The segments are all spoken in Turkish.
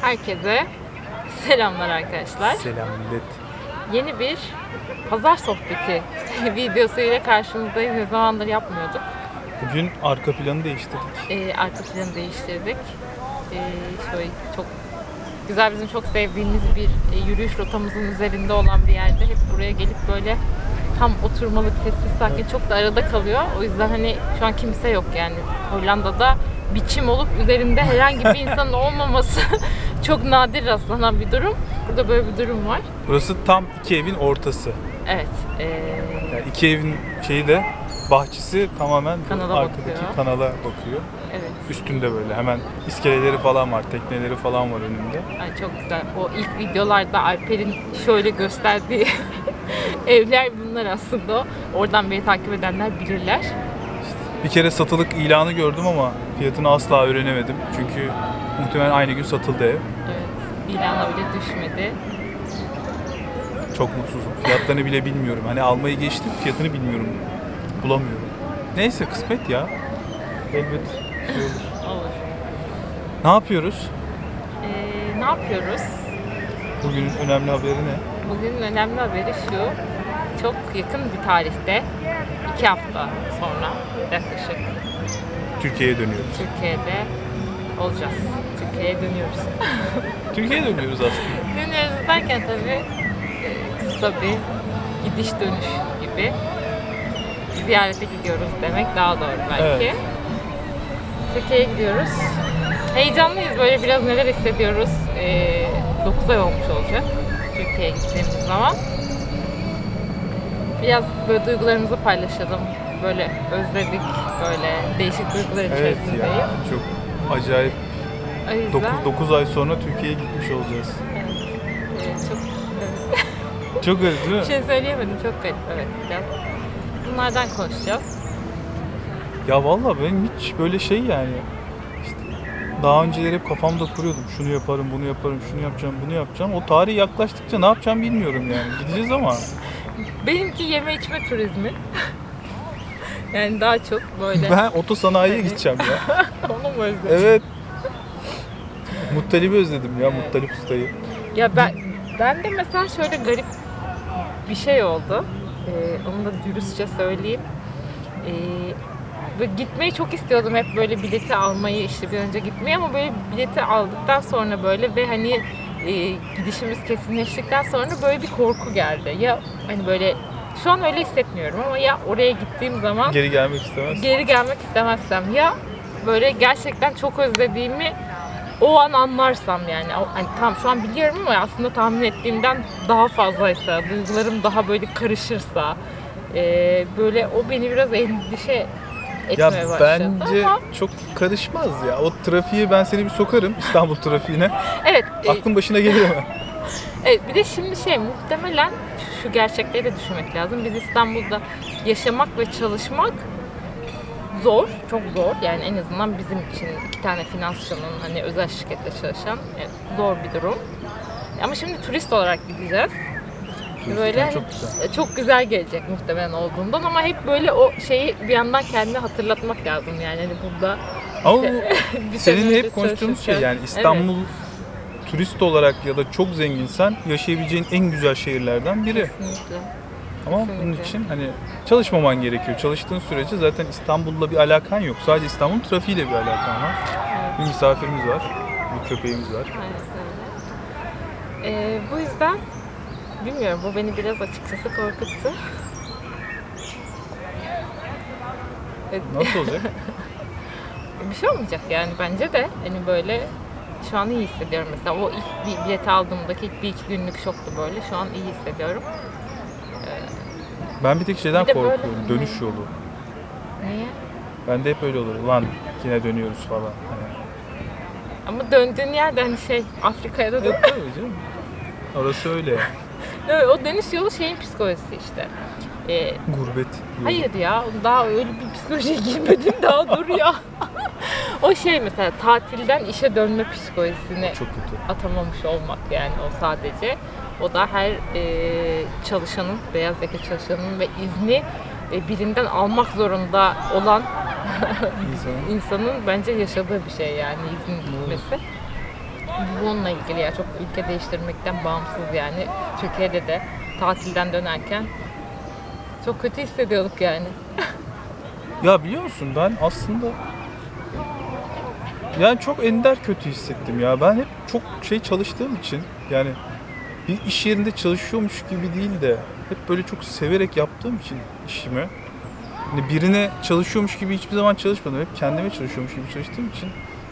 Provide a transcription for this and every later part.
Herkese selamlar arkadaşlar. Selam millet. Yeni bir pazar sohbeti videosuyla karşınızdayız. Ne zamandır yapmıyorduk. Bugün arka planı değiştirdik. Ee, arka planı değiştirdik. Ee, şöyle çok güzel bizim çok sevdiğimiz bir e, yürüyüş rotamızın üzerinde olan bir yerde hep buraya gelip böyle tam oturmalık sessiz sakin çok da arada kalıyor. O yüzden hani şu an kimse yok yani Hollanda'da biçim olup üzerinde herhangi bir insanın olmaması çok nadir rastlanan bir durum. Burada böyle bir durum var. Burası tam iki evin ortası. Evet. ee, Yani iki evin şeyi de bahçesi tamamen Kanala arkadaki bakıyor. kanala bakıyor. evet. Üstünde böyle hemen iskeleleri falan var, tekneleri falan var önünde. Ay çok güzel. O ilk videolarda Alper'in şöyle gösterdiği evler bunlar aslında. Oradan beni takip edenler bilirler. Bir kere satılık ilanı gördüm ama fiyatını asla öğrenemedim. Çünkü muhtemelen aynı gün satıldı ev. Evet. İlana bile düşmedi. Çok mutsuzum. Fiyatlarını bile bilmiyorum. Hani almayı geçtim, fiyatını bilmiyorum. Bulamıyorum. Neyse kısmet ya. Elbet şey olur. Olur. Ne yapıyoruz? Ee, ne yapıyoruz? Bugünün önemli haberi ne? Bugünün önemli haberi şu. Çok yakın bir tarihte, iki hafta sonra yaklaşık Türkiye'ye dönüyoruz. Türkiye'de olacağız. Türkiye'ye dönüyoruz. Türkiye'ye dönüyoruz aslında. Dönüyoruz derken tabii e, kısa bir gidiş dönüş gibi ziyarete gidiyoruz demek daha doğru belki. Evet. Türkiye'ye gidiyoruz. Heyecanlıyız böyle biraz neler hissediyoruz. E, 9 ay olmuş olacak Türkiye'ye gittiğimiz zaman. Biraz böyle duygularımızı paylaşalım. Böyle özledik, böyle değişik duygular Evet içerisindeyiz. ya. Çok acayip. O yüzden 9, 9 ay sonra Türkiye'ye gitmiş olacağız. e, çok evet. Çok garip değil mi? Bir şey söyleyemedim çok garip evet biraz. Bunlardan konuşacağız. Ya vallahi benim hiç böyle şey yani. işte daha önceleri hep kafamda kuruyordum. Şunu yaparım, bunu yaparım, şunu yapacağım, bunu yapacağım. O tarih yaklaştıkça ne yapacağım bilmiyorum yani. Gideceğiz ama. Benimki yeme içme turizmi. yani daha çok böyle Ben otosanayiye gideceğim ya. onu mu özledin? Evet. Muttalip'i özledim ya, Muttalip Usta'yı. Ya ben ben de mesela şöyle garip bir şey oldu. Ee, onu da dürüstçe söyleyeyim. Ee, böyle gitmeyi çok istiyordum hep böyle bileti almayı işte bir önce gitmeyi ama böyle bileti aldıktan sonra böyle ve hani e, gidişimiz kesinleştikten sonra böyle bir korku geldi. Ya hani böyle şu an öyle hissetmiyorum ama ya oraya gittiğim zaman Geri gelmek istemez. geri gelmek istemezsem ya böyle gerçekten çok özlediğimi o an anlarsam yani hani tam şu an biliyorum ama aslında tahmin ettiğimden daha fazlaysa duygularım daha böyle karışırsa e, böyle o beni biraz endişe Ya etmeye başladı bence ama çok karışmaz ya. O trafiğe ben seni bir sokarım İstanbul trafiğine. evet e, Aklın başına gelir mi? Evet bir de şimdi şey muhtemelen şu gerçekleri de düşünmek lazım. Biz İstanbul'da yaşamak ve çalışmak zor, çok zor. Yani en azından bizim için iki tane finansçının hani özel şirkette çalışan evet, zor bir durum. Ama şimdi turist olarak gideceğiz. Böyle çok güzel. çok güzel gelecek muhtemelen olduğundan ama hep böyle o şeyi bir yandan kendine hatırlatmak lazım yani hani burada Ama bu bir sene senin önce hep konuştuğumuz şey yani İstanbul turist olarak ya da çok zenginsen yaşayabileceğin en güzel şehirlerden biri. Evet, kesinlikle. Ama bunun kesinlikle. için hani çalışmaman gerekiyor. Çalıştığın sürece zaten İstanbul'la bir alakan yok. Sadece İstanbul trafiğiyle bir alakan var. Evet. Bir misafirimiz var. Bir köpeğimiz var. Aynen öyle. Ee, bu yüzden bilmiyorum bu beni biraz açıkçası korkuttu. Ee, Nasıl olacak? bir şey olmayacak yani bence de hani böyle şu an iyi hissediyorum mesela o ilk bir bileti aldığımdaki ilk bir iki günlük şoktu böyle şu an iyi hissediyorum. Ben bir tek şeyden Bir de böyle- korkuyorum. Dönüş yolu. Niye? Ben de hep öyle olur. Lan yine dönüyoruz falan. Hani. Ama döndüğün yerde hani şey Afrika'ya da dön. Tabii canım. Orası öyle. Evet, o dönüş yolu şeyin psikolojisi işte. Ee, Gurbet. yolu. Hayır ya daha öyle bir psikolojiye girmedim daha dur ya. o şey mesela tatilden işe dönme psikolojisine Çok kötü. atamamış olmak yani o sadece. O da her e, çalışanın, beyaz yaka çalışanın ve izni e, birinden almak zorunda olan İnsanın insanın bence yaşadığı bir şey yani izin gitmesi. Bununla ilgili ya çok ülke değiştirmekten bağımsız yani Türkiye'de de tatilden dönerken çok kötü hissediyorduk yani. Ya biliyor musun ben aslında yani çok ender kötü hissettim ya. Ben hep çok şey çalıştığım için yani bir iş yerinde çalışıyormuş gibi değil de hep böyle çok severek yaptığım için işimi hani birine çalışıyormuş gibi hiçbir zaman çalışmadım. Hep kendime çalışıyormuş gibi çalıştığım için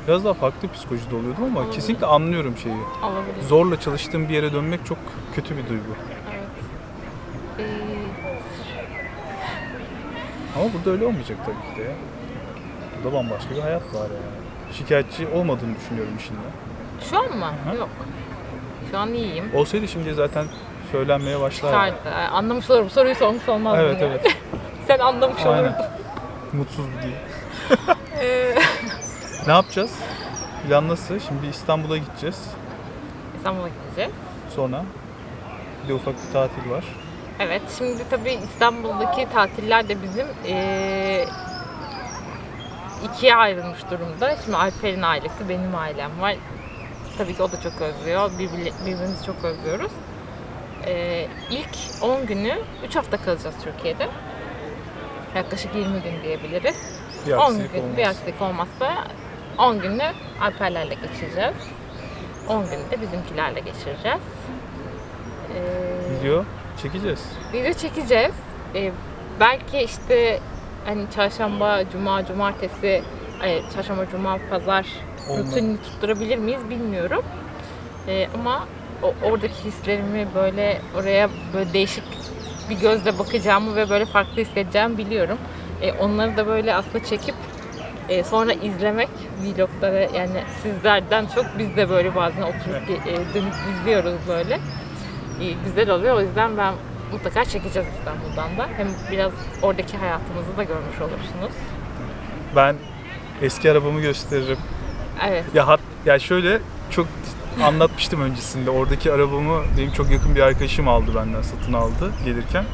biraz daha farklı psikolojide oluyordum ama Olabilir. kesinlikle anlıyorum şeyi. Olabilir. Zorla çalıştığım bir yere dönmek çok kötü bir duygu. Evet. Ee, Ama burada öyle olmayacak tabii ki de. Burada bambaşka bir hayat var yani. Şikayetçi olmadığını düşünüyorum işinde. şu an mı? Hı. Yok. Şu an iyiyim. Olsaydı şimdi zaten söylenmeye başlardı. Sardı. Ee, Anlamış olurum. Soruyu sormuş olmazdım Evet yani. evet. Sen anlamış Aynen. olurdun. Mutsuz bir değil. Ee, Ne yapacağız? Plan nasıl? Şimdi İstanbul'a gideceğiz. İstanbul'a gideceğiz. Sonra bir de ufak bir tatil var. Evet, şimdi tabii İstanbul'daki tatiller de bizim eee, ikiye ayrılmış durumda. Şimdi Alper'in ailesi, benim ailem var. Tabii ki o da çok özlüyor. Birbiri- Birbirimizi çok özlüyoruz. Eee ilk 10 günü 3 hafta kalacağız Türkiye'de. Yaklaşık 20 gün diyebiliriz. Bir 10 aksilik gün olmaz. bir aksilik olmazsa 10 günü Alperlerle geçireceğiz. 10 günü de bizimkilerle geçireceğiz. Eee, Video çekeceğiz. video çekeceğiz. Ee, belki işte hani çarşamba, cuma, cumartesi, ay, çarşamba, cuma, pazar Olmaz. rutinini tutturabilir miyiz bilmiyorum. Ee, ama o, oradaki hislerimi böyle oraya böyle değişik bir gözle bakacağımı ve böyle farklı hissedeceğimi biliyorum. Ee, onları da böyle aslında çekip e, sonra izlemek vlogları yani sizlerden çok biz de böyle bazen oturup e, dönüp izliyoruz böyle e, güzel oluyor. O yüzden ben mutlaka çekeceğiz İstanbul'dan da. Hem biraz oradaki hayatımızı da görmüş olursunuz. Ben eski arabamı gösteririm. Evet. Ya hat ya şöyle çok anlatmıştım öncesinde. Oradaki arabamı benim çok yakın bir arkadaşım aldı benden satın aldı gelirken.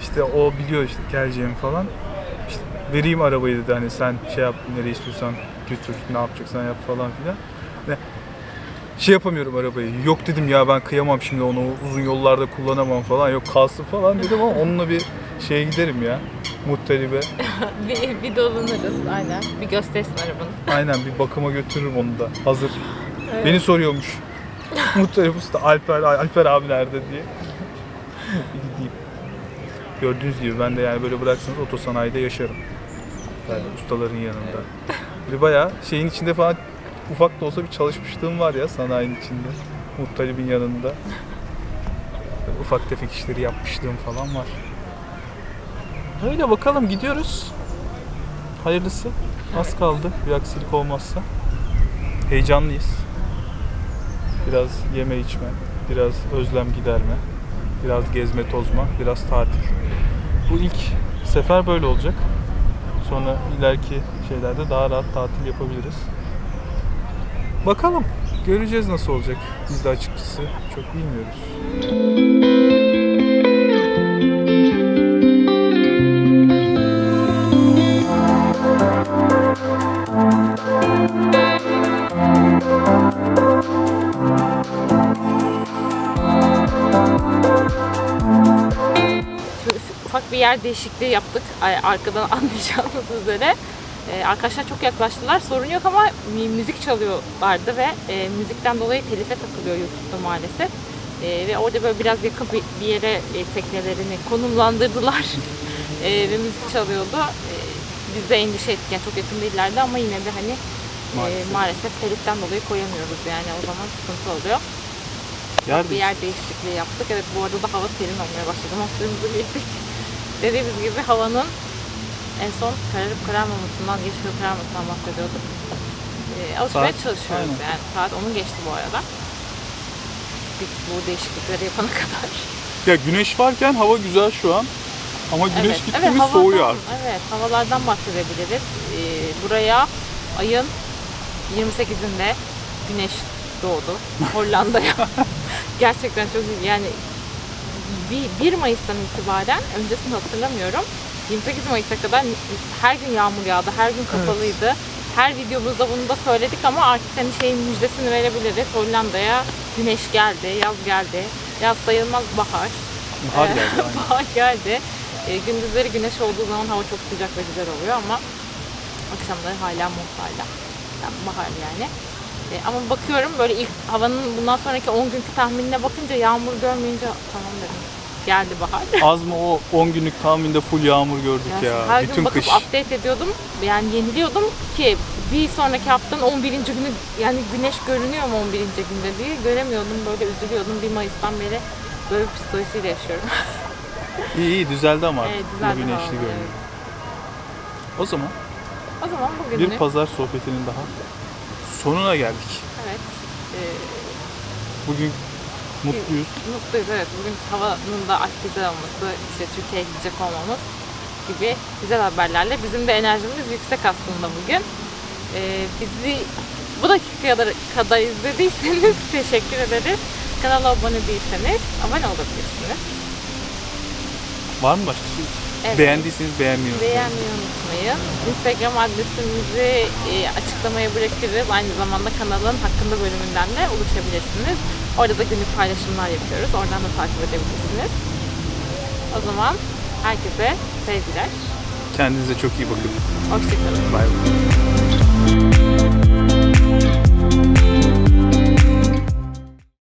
İşte o biliyor işte geleceğimi falan. Vereyim arabayı dedi hani sen şey yap nereye istiyorsan götür ne yapacaksan yap falan filan. Ne şey yapamıyorum arabayı. Yok dedim ya ben kıyamam şimdi onu uzun yollarda kullanamam falan. Yok kalsın falan dedim ama onunla bir şeye giderim ya. Muhtaribe. bir, bir dolanırız aynen. Bir göstersin arabanı. Aynen bir bakıma götürürüm onu da. Hazır. Beni soruyormuş. Muhtarip Usta Alper, Alper abi nerede diye. Gideyim. Gördüğünüz gibi ben de yani böyle bıraksanız otosanayide yaşarım. Yani ustaların yanında. Bir bayağı şeyin içinde falan ufak da olsa bir çalışmışlığım var ya sanayinin içinde. Muhtaribin yanında. Ufak tefek işleri yapmışlığım falan var. Öyle bakalım gidiyoruz. Hayırlısı. Az kaldı bir aksilik olmazsa. Heyecanlıyız. Biraz yeme içme, biraz özlem giderme, biraz gezme tozma, biraz tatil. Bu ilk sefer böyle olacak. Sonra ileriki şeylerde daha rahat tatil yapabiliriz. Bakalım. Göreceğiz nasıl olacak. Biz de açıkçası çok bilmiyoruz. Yer değişikliği yaptık. Arkadan anlayacağınız üzere. Ee, arkadaşlar çok yaklaştılar. Sorun yok ama mü- müzik çalıyorlardı ve e, müzikten dolayı telife takılıyor YouTube'da maalesef. E, ve orada böyle biraz yakın bir, bir yere e, teknelerini konumlandırdılar. E, ve müzik çalıyordu. E, biz de endişe ettik. Yani çok yakın değillerdi ama yine de hani e, Maalesef. maalesef teliften dolayı koyamıyoruz yani o zaman sıkıntı oluyor. Yer bir yer değişikliği yaptık. Evet bu arada da hava serin olmaya başladı. Montlarımızı giydik. Dediğimiz gibi havanın en son kararıp kararmamasından, geçip kararmamasından bahsediyorduk. Ee, alışmaya Saat- çalışıyoruz aynen. yani. Saat 10'u geçti bu arada. Biz bu değişiklikleri yapana kadar. Ya güneş varken hava güzel şu an. Ama güneş gitti mi havadan- soğuyor artık. Evet, havalardan bahsedebiliriz. Ee, buraya ayın 28'inde güneş doğdu Hollanda'ya. Gerçekten çok iyi. Yani 1 Mayıs'tan itibaren, öncesini hatırlamıyorum. 28 Mayıs'a kadar her gün yağmur yağdı, her gün kapalıydı. her videomuzda bunu da söyledik ama artık hani şeyin müjdesini verebiliriz. Hollanda'ya güneş geldi, yaz geldi. Yaz sayılmaz bahar. Bahar Ee, geldi. bahar geldi. Ee, gündüzleri güneş olduğu zaman hava çok sıcak ve güzel oluyor ama akşamları hala muhtarla. Yani bahar yani. Ee, ama bakıyorum böyle ilk havanın bundan sonraki 10 günkü tahminine bakınca yağmur görmeyince tamam dedim. Geldi bahar. Az mı o 10 günlük tahminde full yağmur gördük Ya, ya. her Bütün gün bakıp kış. update ediyordum. Yani yeniliyordum ki bir sonraki haftanın 11. günü yani güneş görünüyor mu 11. günde diye göremiyordum. Böyle üzülüyordum. 1 Mayıs'tan beri böyle bir psikolojisiyle yaşıyorum. İyi iyi düzeldi ama artık. Evet, düzeldi güneşli görünüyor. O zaman o zaman bugünlük bir pazar sohbetinin daha sonuna geldik. evet e, Bugün mutluyuz. mutluyuz evet. Bugün havanın da aktif olması, işte Türkiye'ye gidecek olmamız gibi güzel haberlerle bizim de enerjimiz yüksek aslında bugün. E, bizi bu dakikaya kadar, kadar izlediyseniz teşekkür ederiz. Kanala abone değilseniz abone olabilirsiniz. Var mı başka şey? Evet. Beğendiyseniz beğenmeyi unutmayın. Beğenmeyi unutmayın. Instagram adresimizi e, açıklamaya bırakırız. Aynı zamanda kanalın hakkında bölümünden de ulaşabilirsiniz. Orada da günlük paylaşımlar yapıyoruz. Oradan da takip edebilirsiniz. O zaman herkese sevgiler. Kendinize çok iyi bakın. Hoşçakalın. Bay bay.